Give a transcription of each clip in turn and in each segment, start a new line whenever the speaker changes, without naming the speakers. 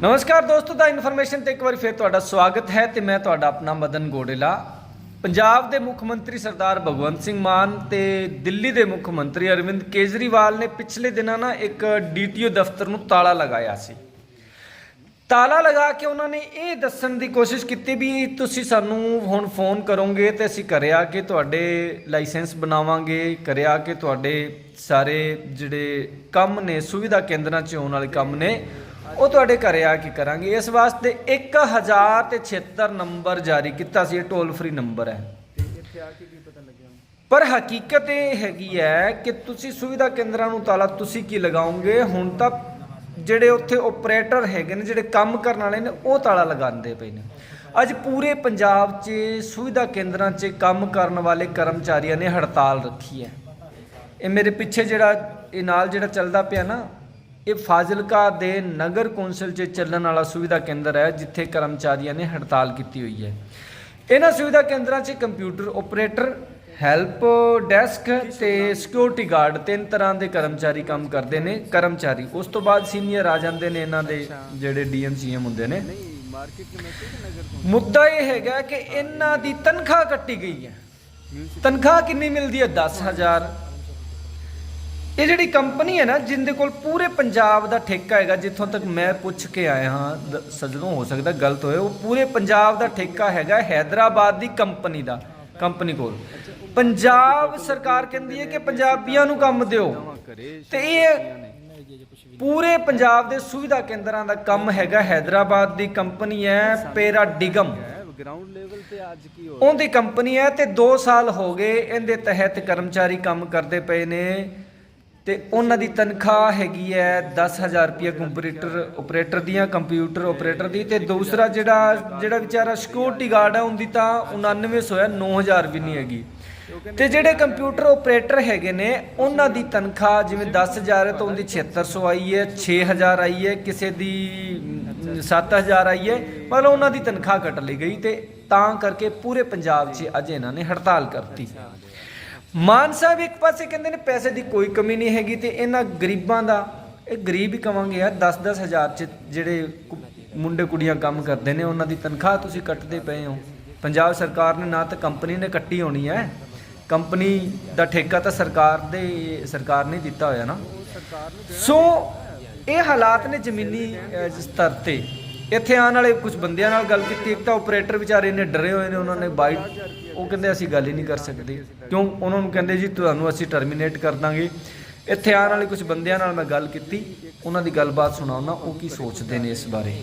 ਨਮਸਕਾਰ ਦੋਸਤੋ, ਦਾ ਇਨਫੋਰਮੇਸ਼ਨ ਤੇ ਇੱਕ ਵਾਰੀ ਫਿਰ ਤੁਹਾਡਾ ਸਵਾਗਤ ਹੈ ਤੇ ਮੈਂ ਤੁਹਾਡਾ ਆਪਣਾ ਮਦਨ ਗੋਡੇਲਾ। ਪੰਜਾਬ ਦੇ ਮੁੱਖ ਮੰਤਰੀ ਸਰਦਾਰ ਭਗਵੰਤ ਸਿੰਘ ਮਾਨ ਤੇ ਦਿੱਲੀ ਦੇ ਮੁੱਖ ਮੰਤਰੀ ਅਰਵਿੰਦ ਕੇਜਰੀਵਾਲ ਨੇ ਪਿਛਲੇ ਦਿਨਾਂ ਨਾ ਇੱਕ ਡੀਟੀਓ ਦਫ਼ਤਰ ਨੂੰ ਤਾਲਾ ਲਗਾਇਆ ਸੀ। ਤਾਲਾ ਲਗਾ ਕੇ ਉਹਨਾਂ ਨੇ ਇਹ ਦੱਸਣ ਦੀ ਕੋਸ਼ਿਸ਼ ਕੀਤੀ ਵੀ ਤੁਸੀਂ ਸਾਨੂੰ ਹੁਣ ਫੋਨ ਕਰੋਗੇ ਤੇ ਅਸੀਂ ਕਰਿਆ ਕਿ ਤੁਹਾਡੇ ਲਾਇਸੈਂਸ ਬਣਾਵਾਂਗੇ ਕਰਿਆ ਕਿ ਤੁਹਾਡੇ ਸਾਰੇ ਜਿਹੜੇ ਕੰਮ ਨੇ, ਸੁਵਿਧਾ ਕੇਂਦਰਾਂ 'ਚ ਆਉਣ ਵਾਲੇ ਕੰਮ ਨੇ ਉਹ ਤੁਹਾਡੇ ਘਰੇ ਆ ਕੇ ਕਰਾਂਗੇ। ਇਸ ਵਾਸਤੇ 1076 ਨੰਬਰ ਜਾਰੀ ਕੀਤਾ ਸੀ। ਇਹ ਟੋਲ ਫ੍ਰੀ ਨੰਬਰ ਹੈ। ਪਰ ਹਕੀਕਤ ਇਹ ਹੈਗੀ ਹੈ ਕਿ ਤੁਸੀਂ ਸੁਵਿਧਾ ਕੇਂਦਰਾਂ ਨੂੰ ਤਾਲਾ ਤੁਸੀਂ ਕੀ ਲਗਾਓਗੇ? ਹੁਣ ਤਾਂ ਜਿਹੜੇ ਉੱਥੇ ਆਪਰੇਟਰ ਹੈਗੇ ਨੇ, ਜਿਹੜੇ ਕੰਮ ਕਰਨ ਵਾਲੇ ਨੇ, ਉਹ ਤਾਲਾ ਲਗਾਉਂਦੇ ਪਏ ਨੇ। ਅੱਜ ਪੂਰੇ ਪੰਜਾਬ 'ਚ ਸੁਵਿਧਾ ਕੇਂਦਰਾਂ 'ਚ ਕੰਮ ਕਰਨ ਵਾਲੇ ਕਰਮਚਾਰੀਆਂ ਨੇ ਹੜਤਾਲ ਰੱਖੀ ਹੈ। ਇਹ ਮੇਰੇ ਪਿੱਛੇ ਜਿਹੜਾ, ਇਹ ਨਾਲ ਜਿਹੜਾ ਚੱਲਦਾ ਪਿਆ ਨਾ ਇਹ ਫਾਜ਼ਿਲਕਾ ਦੇ ਨਗਰ ਕੌਂਸਲ 'ਚ ਚੱਲਣ ਵਾਲਾ ਸੁਵਿਧਾ ਕੇਂਦਰ ਹੈ ਜਿੱਥੇ ਕਰਮਚਾਰੀਆਂ ਨੇ ਹੜਤਾਲ ਕੀਤੀ ਹੋਈ ਹੈ। ਇਹਨਾਂ ਸੁਵਿਧਾ ਕੇਂਦਰਾਂ 'ਚ ਕੰਪਿਊਟਰ ਆਪਰੇਟਰ ਹੈਲਪ ਡੈਸਕ ਤੇ ਸਿਕਿਉਰਿਟੀ ਗਾਰਡ ਤਿੰਨ ਤਰ੍ਹਾਂ ਦੇ ਕਰਮਚਾਰੀ ਕੰਮ ਕਰਦੇ ਨੇ। ਕਰਮਚਾਰੀ ਉਸ ਤੋਂ ਬਾਅਦ ਸੀਨੀਅਰ ਆ ਜਾਂਦੇ ਨੇ ਇਹਨਾਂ ਦੇ ਜਿਹੜੇ ਡੀਐਮਸੀਐਮ ਹੁੰਦੇ ਨੇ। ਮੁੱਦਾ ਇਹ ਹੈਗਾ ਕਿ ਇਹਨਾਂ ਦੀ ਤਨਖਾਹ ਕੱਟੀ ਗਈ ਹੈ। ਤਨਖਾਹ ਕਿੰਨੀ ਮਿਲਦੀ ਹੈ? 10000 ਇਹ ਜਿਹੜੀ ਕੰਪਨੀ ਹੈ ਨਾ, ਜਿੰਦੇ ਕੋਲ ਪੂਰੇ ਪੰਜਾਬ ਦਾ ਠੇਕਾ ਹੈਗਾ, ਜਿੱਥੋਂ ਤੱਕ ਮੈਂ ਪੁੱਛ ਕੇ ਆਇਆ ਹਾਂ, ਦ- ਹੋ ਸਕਦਾ ਗਲਤ ਹੋਏ, ਉਹ ਪੂਰੇ ਪੰਜਾਬ ਦਾ ਠੇਕਾ ਹੈਗਾ, ਹੈਦਰਾਬਾਦ ਦੀ ਕੰਪਨੀ ਦਾ, ਕੰਪਨੀ ਕੋਲ। ਪੰਜਾਬ ਸਰਕਾਰ ਕਹਿੰਦੀ ਹੈ ਕਿ ਪੰਜਾਬੀਆਂ ਨੂੰ ਕੰਮ ਦਿਓ। ਤੇ ਇਹ ਪੂਰੇ ਪੰਜਾਬ ਦੇ ਸੁਵਿਧਾ ਕੇਂਦਰਾਂ ਦਾ ਕੰਮ ਹੈਗਾ, ਹੈਦਰਾਬਾਦ ਦੀ ਕੰਪਨੀ ਹੈ ਪੈਰਾਡਿਗਮ
ਗਰਾਊਂਡ ਲੈਵਲ ਤੇ ਅੱਜ ਕੀ ਹੋ
ਉਹਦੀ ਕੰਪਨੀ ਹੈ ਤੇ 2 ਸਾਲ ਹੋ ਗਏ, ਇਹਦੇ ਤਹਿਤ ਕਰਮਚਾਰੀ ਕੰਮ ਕਰਦੇ ਪਏ ਨੇ। ਤੇ ਉਹਨਾਂ ਦੀ ਤਨਖਾਹ ਹੈਗੀ ਹੈ 10000 ਰੁਪਏ ਕੰਪਿਊਟਰ ਆਪਰੇਟਰ ਦੀਆਂ ਕੰਪਿਊਟਰ ਆਪਰੇਟਰ ਦੀ ਤੇ ਦੂਸਰਾ ਜਿਹੜਾ ਜਿਹੜਾ ਵਿਚਾਰਾ ਸਿਕਿਉਰਿਟੀ ਗਾਰਡ ਹੈ ਉਹਦੀ ਤਾਂ 99 ਹੋਇਆ 9000 ਵੀ ਨਹੀਂ ਹੈਗੀ। ਤੇ ਜਿਹੜੇ ਕੰਪਿਊਟਰ ਆਪਰੇਟਰ ਹੈਗੇ ਨੇ ਉਹਨਾਂ ਦੀ ਤਨਖਾਹ ਜਿਵੇਂ 10000 ਹੈ ਤਾਂ ਉਹਦੀ 7600 ਆਈ ਹੈ 6000 ਆਈ ਹੈ ਕਿਸੇ ਦੀ ਅਮ, 7000 ਆਈ ਹੈ ਮਤਲਬ ਉਹਨਾਂ ਦੀ ਤਨਖਾਹ ਕੱਟ ਲਈ ਗਈ ਤੇ ਤਾਂ ਕਰਕੇ ਪੂਰੇ ਪੰਜਾਬ 'ਚ ਅੱਜ ਇਹਨਾਂ ਨੇ ਹੜਤਾਲ ਕਰਤੀ। ਮਾਨ ਸਾਹਿਬ ਇੱਕ ਪਾਸੇ ਕਹਿੰਦੇ ਨੇ ਪੈਸੇ ਦੀ ਕੋਈ ਕਮੀ ਨਹੀਂ ਹੈਗੀ ਤੇ ਇਹਨਾਂ ਗਰੀਬਾਂ ਦਾ ਇਹ ਗਰੀਬ ਹੀ ਕਵਾਂਗੇ ਯਾਰ 10-10 ਹਜ਼ਾਰ 'ਚ ਜਿਹੜੇ ਮੁੰਡੇ ਕੁੜੀਆਂ ਕੰਮ ਕਰਦੇ ਨੇ ਉਹਨਾਂ ਦੀ ਤਨਖਾਹ ਤੁਸੀਂ ਕੱਟਦੇ ਪਏ ਹੋ। ਪੰਜਾਬ ਸਰਕਾਰ ਨੇ ਨਾ ਤਾਂ ਕੰਪਨੀ ਨੇ ਕੱਟੀ ਹੋਣੀ ਹੈ। ਕੰਪਨੀ ਦਾ ਠੇਕਾ ਤਾਂ ਸਰਕਾਰ ਦੇ ਸਰਕਾਰ ਨੇ ਦਿੱਤਾ ਹੋਇਆ ਨਾ। ਸੋ ਇਹ ਹਾਲਾਤ ਨੇ ਜ਼ਮੀਨੀ ਸਤਰ ਤੇ। ਇੱਥੇ ਆਉਣ ਵਾਲੇ ਕੁਝ ਬੰਦਿਆਂ ਨਾਲ ਗੱਲ ਕੀਤੀ, ਇੱਕ ਤਾਂ ਆਪਰੇਟਰ ਵਿਚਾਰੇ ਨੇ ਡਰੇ ਹੋਏ ਨੇ, ਉਹਨਾਂ ਨੇ ਬਾਈਟ ਉਹ ਕਹਿੰਦੇ ਅਸੀਂ ਗੱਲ ਹੀ ਨਹੀਂ ਕਰ ਸਕਦੇ। ਕਿਉਂ? ਉਹਨਾਂ ਨੂੰ ਕਹਿੰਦੇ ਜੀ, ਤੁਹਾਨੂੰ ਅਸੀਂ ਟਰਮੀਨੇਟ ਕਰ ਦਾਂਗੇ। ਇੱਥੇ ਆਉਣ ਵਾਲੇ ਕੁਝ ਬੰਦਿਆਂ ਨਾਲ ਮੈਂ ਗੱਲ ਕੀਤੀ, ਉਹਨਾਂ ਦੀ ਗੱਲਬਾਤ ਸੁਣਾਉਣਾ ਉਹ ਕੀ ਸੋਚਦੇ ਨੇ ਇਸ ਬਾਰੇ।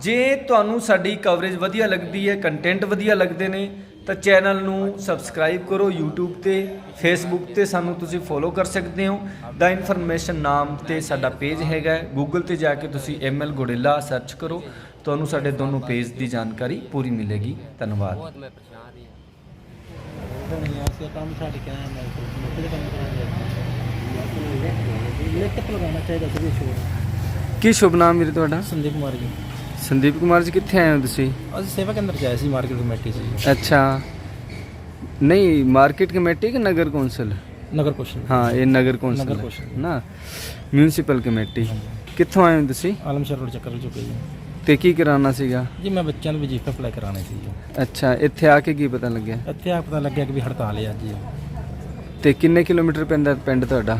ਜੇ ਤੁਹਾਨੂੰ ਸਾਡੀ ਕਵਰੇਜ ਵਧੀਆ ਲੱਗਦੀ ਹੈ ਕੰਟੈਂਟ ਵਧੀਆ ਲੱਗਦੇ ਨੇ ਤਾਂ ਚੈਨਲ ਨੂੰ ਸਬਸਕ੍ਰਾਈਬ ਕਰੋ YouTube ਤੇ Facebook ਤੇ ਸਾਨੂੰ ਤੁਸੀਂ ਫੋਲੋ ਕਰ ਸਕਦੇ ਹੋ। ਦਾ ਇਨਫੋਰਮੇਸ਼ਨ ਨਾਮ ਤੇ ਸਾਡਾ ਪੇਜ ਹੈਗਾ ਹੈ। Google ਤੇ ਜਾ ਕੇ ਤੁਸੀਂ ML ਗੋੜੇਲਾ ਸਰਚ ਕਰੋ। ਤੁਹਾਨੂੰ ਸਾਡੇ ਦੋਨੋਂ ਪੇਜ ਦੀ ਜਾਣਕਾਰੀ ਪੂਰੀ ਮਿਲੇਗੀ। ਧੰਨਵਾਦ।
ਦੁਨੀਆ ਸੇ ਕੰਮ ਛੱਡ ਕੇ ਆਇਆ ਮੈਂ ਕਿਹੜੇ ਕੰਮ ਕਰਾਂਗੇ ਲਿਖਤ ਲਗਾਉਣਾ ਚਾਹੀਦਾ ਸੀ ਸ਼ੋਰ
ਕੀ ਸ਼ੁਭ ਨਾਮ ਵੀਰੇ ਤੁਹਾਡਾ?
ਸੰਦੀਪ ਕੁਮਾਰ ਜੀ।
ਸੰਦੀਪ ਕੁਮਾਰ ਜੀ ਕਿੱਥੇ ਆਏ ਹੋ ਤੁਸੀਂ?
ਅਸੀਂ ਸੇਵਾ ਕੇਂਦਰ ਚ ਆਏ ਸੀ ਮਾਰਕੀਟ ਕਮੇਟੀ ਸੀ
ਅੱਛਾ। ਨਹੀਂ ਮਾਰਕੀਟ ਕਮੇਟੀ ਕਿ ਨਗਰ ਕੌਂਸਲ?
ਨਗਰ ਕੌਂਸਲ।
ਹਾਂ ਇਹ ਨਗਰ ਕੌਂਸਲ
ਨਗਰ
ਹੈ,
ਕੌਂਸਲ।
ਨਾ। Municipal committee. ਕਿੱਥੋਂ ਆਏ ਹੋ ਤੁਸੀਂ?
ਆਲਮਸ਼ਰ ਰੋਡ ਚੱਕਰ ਚੁੱਕੇ ਜੀ
ਤੇ ਕੀ ਕਰਾਉਣਾ ਸੀਗਾ?
ਜੀ ਮੈਂ ਬੱਚਿਆਂ ਨੂੰ ਵਜੀਫਾ ਅਪਲਾਈ ਕਰਾਣੇ ਸੀ ਜੀ।
ਅੱਛਾ ਇੱਥੇ ਆ ਕੇ ਕੀ ਪਤਾ ਲੱਗਿਆ?
ਇੱਥੇ ਆ ਪਤਾ ਲੱਗਿਆ ਕਿ ਵੀ ਹੜਤਾਲ ਹੈ ਅੱਜ ਜੀ
ਤੇ ਕਿੰਨੇ ਕਿਲੋਮੀਟਰ ਪੈਂਦਾ ਪਿੰਡ ਤੁਹਾਡਾ?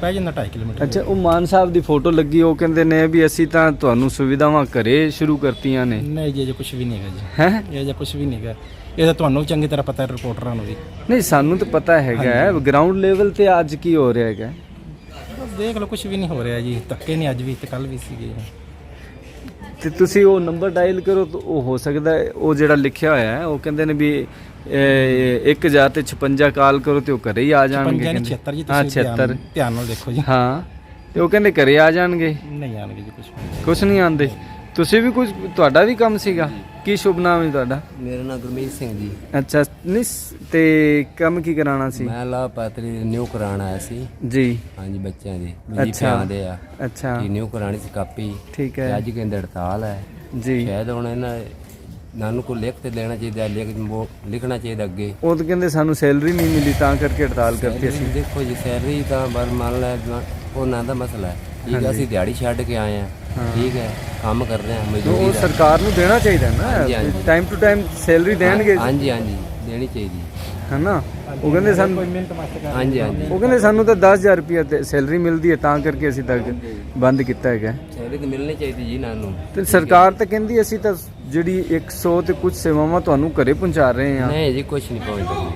ਪੈ ਜਾਂਦਾ 2.5 ਕਿਲੋਮੀਟਰ
ਅੱਛਾ ਉਹ ਮਾਨ ਸਾਹਿਬ ਦੀ ਫੋਟੋ ਲੱਗੀ ਉਹ ਕਹਿੰਦੇ ਨੇ ਵੀ ਅਸੀਂ ਤਾਂ ਤੁਹਾਨੂੰ ਸੁਵਿਧਾਵਾਂ ਘਰੇ ਸ਼ੁਰੂ ਕਰਤੀਆਂ ਨੇ।
ਨਹੀਂ ਜੀ ਜੇ ਕੁਝ ਵੀ ਨਹੀਂ ਹੈਗਾ
ਹੈ?
ਜੀ ਇਹ ਜੇ ਕੁਝ ਵੀ ਨਹੀਂ ਹੈਗਾ। ਇਹ ਤਾਂ ਤੁਹਾਨੂੰ ਵੀ ਚੰਗੀ ਤਰ੍ਹਾਂ ਪਤਾ ਹੈ ਰਿਪੋਰਟਰਾਂ ਨੂੰ ਵੀ।
ਨਹੀਂ ਸਾਨੂੰ ਤਾਂ ਪਤਾ ਹੈਗਾ ਗਰਾਊਂਡ ਲੈਵਲ ਤੇ ਅੱਜ ਕੀ ਹੋ ਰਿਹਾ ਹੈਗਾ?
ਬਸ ਦੇਖ ਲਓ ਕੁਝ ਵੀ ਨਹੀਂ ਹੋ ਰਿਹਾ ਜੀ। ਧੱਕੇ ਨਹੀਂ ਅੱਜ ਵੀ ਤੇ ਕੱਲ ਵੀ ਸੀਗੇ
ਤੇ ਤੁਸੀਂ ਉਹ ਨੰਬਰ ਡਾਇਲ ਕਰੋ ਤਾਂ ਉਹ ਹੋ ਸਕਦਾ ਹੈ, ਉਹ ਜਿਹੜਾ ਲਿਖਿਆ ਹੋਇਆ ਹੈ ਉਹ ਕਹਿੰਦੇ ਨੇ ਵੀ 1000 ਤੇ 56 ਕਾਲ ਕਰੋ ਤੇ ਉਹ ਘਰੇ ਹੀ ਆ ਜਾਣਗੇ
ਪੰਜਾਂ
ਕਹਿੰਦੇ।
76 ਜੀ
ਹਾਂ
ਤੁਸੀਂ
76
ਧਿਆਨ- ਧਿਆਨ ਨਾਲ ਦੇਖੋ ਜੀ।
ਹਾਂ ਤੇ ਉਹ ਕਹਿੰਦੇ ਘਰੇ ਆ ਜਾਣਗੇ।
ਨਹੀਂ ਆਣਗੇ ਜੀ ਕੁਝ
ਕੁਛ ਨਹੀਂ ਆਂਦੇ ਤੁਸੀਂ ਵੀ ਕੁਝ ਤੁਹਾਡਾ ਵੀ ਕੰਮ ਸੀਗਾ? ਕੀ ਸ਼ੁਭ ਨਾਮ ਹੈ ਤੁਹਾਡਾ?
ਮੇਰਾ ਨਾਮ ਗੁਰਮੀਤ ਸਿੰਘ ਜੀ।
ਅੱਛਾ ਨਹੀਂ ਸ- ਤੇ ਕੰਮ ਕੀ ਕਰਾਉਣਾ ਸੀ?
ਮੈਂ ਲਾਭਪਾਤਰੀ ਨਿਊ ਕਰਾਉਣ ਆਇਆ ਸੀ।
ਜੀ।
ਹਾਂਜੀ ਬੱਚਿਆਂ ਦੀ।
ਅੱਛਾ।
ਵਜੀਫੇ ਆਉਂਦੇ ਆ।
ਅੱਛਾ।
ਕਿ ਨਿਊ ਕਰਾਣੀ ਸੀ ਕਾਪੀ।
ਠੀਕ ਹੈ।
ਅੱਜ ਕਹਿੰਦੇ ਹੜਤਾਲ ਹੈ।
ਜੀ।
ਸ਼ਾਇਦ ਹੁਣ ਇਹਨਾਂ ਨਾਨੂੰ ਕੋ ਲਿਖ ਤੇ ਦੇਣਾ ਚਾਹੀਦਾ ਲਿਖ ਲਿਖਣਾ ਚਾਹੀਦਾ ਅੱਗੇ।
ਉਹ ਤਾਂ ਕਹਿੰਦੇ ਸਾਨੂੰ ਸੈਲਰੀ ਨਹੀਂ ਮਿਲੀ ਤਾਂ ਕਰਕੇ ਹੜਤਾਲ ਕਰਤੀ ਅਸੀਂ।
ਦੇਖੋ ਜੀ ਸੈਲਰੀ ਤਾਂ ਬਸ ਮੰਨ ਲੈ ਉਹਨਾਂ ਦਾ ਮਸਲਾ ਹੈ। ਠੀਕ ਹੈ ਅਸੀਂ ਦਿਹਾੜੀ ਛੱਡ ਕੇ ਆਏ ਆ ਠੀਕ ਹੈ ਕੰਮ ਕਰ ਰਹੇ ਆ ਮਜ਼ਦੂਰੀ ਦਾ।
ਸਰਕਾਰ ਨੂੰ ਦੇਣਾ ਚਾਹੀਦਾ ਨਾ। ਟਾਈਮ ਟੂ ਟਾਈਮ ਸੈਲਰੀ ਦੇਣਗੇ।
ਹਾਂਜੀ ਹਾਂਜੀ ਦੇਣੀ ਚਾਹੀਦੀ
ਹਨਾ? ਉਹ ਕਹਿੰਦੇ ਸਾਨੂੰ
ਹਾਂਜੀ ਹਾਂਜੀ।
ਉਹ ਕਹਿੰਦੇ ਸਾਨੂੰ ਤਾਂ 10000 ਰੁਪਏ ਸੈਲਰੀ ਮਿਲਦੀ ਹੈ ਤਾਂ ਕਰਕੇ ਅਸੀਂ ਤਾਂ ਬੰਦ ਕੀਤਾ ਹੈਗਾ।
ਸੈਲਰੀ ਤਾਂ ਮਿਲਣੀ ਚਾਹੀਦੀ ਜੀ ਇਹਨਾਂ ਨੂੰ।
ਤੇ ਸਰਕਾਰ ਤਾਂ ਕਹਿੰਦੀ ਅਸੀਂ ਤਾਂ ਜਿਹੜੀ 100 ਤੇ ਕੁਝ ਸੇਵਾਵਾਂ ਤੁਹਾਨੂੰ ਘਰੇ ਪਹੁੰਚਾ ਰਹੇ ਹਾਂ।
ਨਹੀਂ ਜੀ ਕੁਝ ਨਹੀਂ ਪਹੁੰਚਦਾ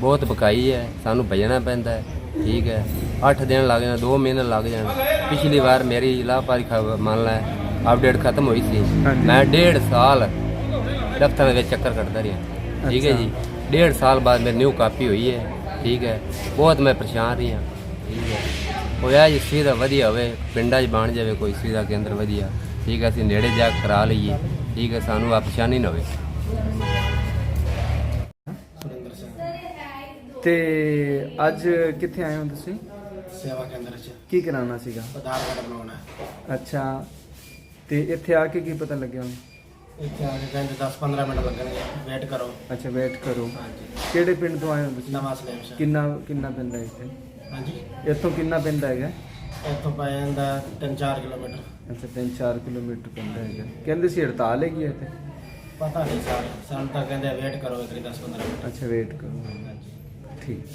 ਬਹੁਤ ਬਕਾਈ ਹੈ ਸਾਨੂੰ ਭਜਣਾ ਪੈਂਦਾ ਹੈ ਠੀਕ ਹੈ। 8 ਦਿਨ ਲੱਗ ਜਾਣ 2 ਮਹੀਨੇ ਲੱਗ ਜਾਣ। ਪਿਛਲੀ ਵਾਰ ਮੇਰੀ ਲਾਪਾਰੀ ਮੰਨ ਲੈ ਅਪਡੇਟ ਖਤਮ ਹੋਈ ਸੀ। ਮੈਂ ਡੇਢ ਸਾਲ ਦਫ਼ਤਰ ਦੇ ਵਿੱਚ ਚੱਕਰ ਕੱਟਦਾ ਰਿਹਾ। ਠੀਕ ਹੈ ਜੀ। ਡੇਢ ਸਾਲ ਬਾਅਦ ਮੇਰੀ ਨਿਊ ਕਾਪੀ ਹੋਈ ਹੈ। ਠੀਕ ਹੈ। ਬਹੁਤ ਮੈਂ ਪਰੇਸ਼ਾਨ ਰਹੀ। ਹਾਂ ਠੀਕ ਹੈ। ਹੋਇਆ ਜੀ ਸੁਵਿਧਾ ਵਧੀਆ ਹੋਵੇ ਪਿੰਡਾਂ 'ਚ ਬਣ ਜਾਵੇ ਕੋਈ ਸੁਵਿਧਾ ਕੇਂਦਰ ਵਧੀਆ। ਠੀਕ ਹੈ ਅਸੀਂ ਨੇੜੇ ਜਾ ਕੇ ਕਰਾ ਲਈਏ। ਠੀਕ ਹੈ ਸਾਨੂੰ ਆ ਪਰੇਸ਼ਾਨੀ ਨਾ ਹੋਵੇ।
ਤੇ ਅੱਜ ਕਿੱਥੇ ਆਏ ਹੋ ਤੁਸੀਂ?
ਸੇਵਾ ਕੇਂਦਰ ਚ।
ਕੀ ਕਰਾਉਣਾ ਸੀਗਾ?
ਆਧਾਰ ਕਾਰਡ ਬਣਾਉਣਾ। ਹੈ।
ਅੱਛਾ। ਤੇ ਇੱਥੇ ਆ ਕੇ ਕੀ ਪਤਾ ਲੱਗਿਆ ਹੁਣ
ਇੱਥੇ ਆ ਕੇ ਕਹਿੰਦੇ 10-15 ਮਿੰਟ ਲੱਗਣਗੇ। ਵੇਟ ਕਰੋ।
ਅੱਛਾ ਵੇਟ ਕਰੋ।
ਹਾਂਜੀ।
ਕਿਹੜੇ ਪਿੰਡ ਤੋਂ ਆਏ ਹੋ ਤੁਸੀਂ?
ਨਵਾਂ ਸਲੇਮ
ਕਿੰਨਾ ਕਿੰਨਾ ਪੈਂਦਾ ਹੈ ਇੱਥੇ?
ਹਾਂਜੀ।
ਇੱਥੋਂ ਕਿੰਨਾ ਪੈਂਦਾ ਹੈਗਾ?
ਇੱਥੋਂ ਪੈ ਜਾਂਦਾ 3-4 ਕਿਲੋਮੀਟਰ।
ਅੱਛਾ 3-4 ਕਿਲੋਮੀਟਰ ਪੈਂਦਾ ਹੈਗਾ। ਕਹਿੰਦੇ ਸੀ ਹੜਤਾਲ ਹੈਗੀ ਹੈ ਇੱਥੇ?
ਪਤਾ ਨਹੀਂ ਸਰ ਸਾਨੂੰ ਤਾਂ ਕਹਿੰਦੇ ਵੇਟ ਕਰੋ ਇੱਕ 10-15 ਮਿੰਟ।
ਅੱਛਾ ਵੇਟ ਕਰੋ।
ਹਾਂਜੀ।
ਠੀਕ।